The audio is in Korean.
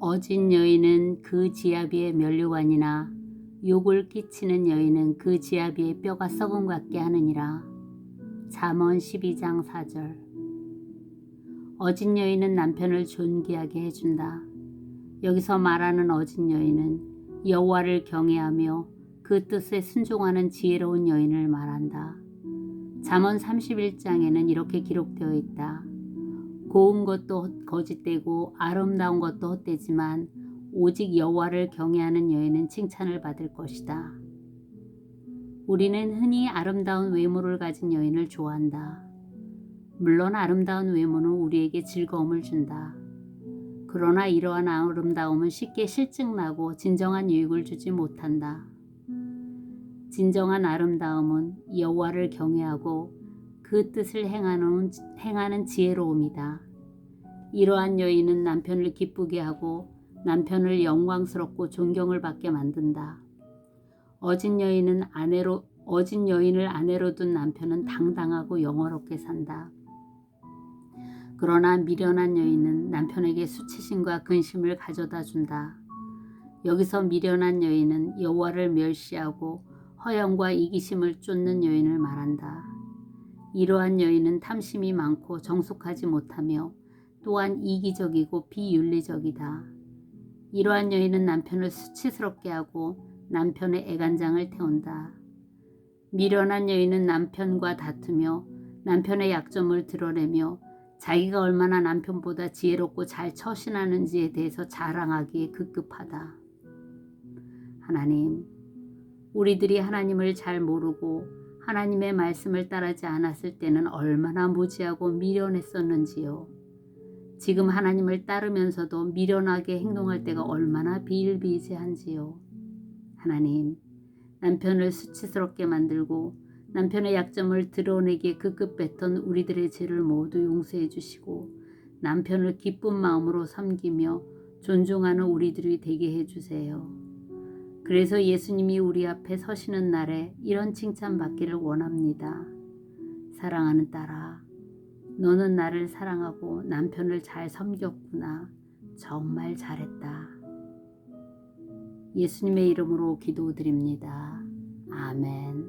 어진 여인은 그 지아비의 면류관이나 욕을 끼치는 여인은 그 지아비의 뼈가 썩은 것 같게 하느니라. 잠언 12장 4절 어진 여인은 남편을 존귀하게 해준다. 여기서 말하는 어진 여인은 여호와를 경외하며 그 뜻에 순종하는 지혜로운 여인을 말한다. 잠언 31장에는 이렇게 기록되어 있다. 고운 것도 거짓되고 아름다운 것도 헛되지만 오직 여호와를 경외하는 여인은 칭찬을 받을 것이다. 우리는 흔히 아름다운 외모를 가진 여인을 좋아한다. 물론 아름다운 외모는 우리에게 즐거움을 준다. 그러나 이러한 아름다움은 쉽게 실증나고 진정한 유익을 주지 못한다. 진정한 아름다움은 여호와를 경외하고 그 뜻을 행하는, 행하는 지혜로움이다. 이러한 여인은 남편을 기쁘게 하고 남편을 영광스럽고 존경을 받게 만든다. 어진 여인은 아내로 어진 여인을 아내로 둔 남편은 당당하고 영어롭게 산다. 그러나 미련한 여인은 남편에게 수치심과 근심을 가져다 준다. 여기서 미련한 여인은 여호와를 멸시하고 허영과 이기심을 쫓는 여인을 말한다. 이러한 여인은 탐심이 많고 정숙하지 못하며 또한 이기적이고 비윤리적이다. 이러한 여인은 남편을 수치스럽게 하고 남편의 애간장을 태운다. 미련한 여인은 남편과 다투며 남편의 약점을 드러내며 자기가 얼마나 남편보다 지혜롭고 잘 처신하는지에 대해서 자랑하기에 급급하다. 하나님, 우리들이 하나님을 잘 모르고 하나님의 말씀을 따르지 않았을 때는 얼마나 무지하고 미련했었는지요. 지금 하나님을 따르면서도 미련하게 행동할 때가 얼마나 비일비재한지요. 하나님, 남편을 수치스럽게 만들고 남편의 약점을 드러내기에 급급했던 우리들의 죄를 모두 용서해 주시고 남편을 기쁜 마음으로 섬기며 존중하는 우리들이 되게 해 주세요. 그래서 예수님이 우리 앞에 서시는 날에 이런 칭찬 받기를 원합니다. 사랑하는 딸아, 너는 나를 사랑하고 남편을 잘 섬겼구나. 정말 잘했다. 예수님의 이름으로 기도드립니다. 아멘.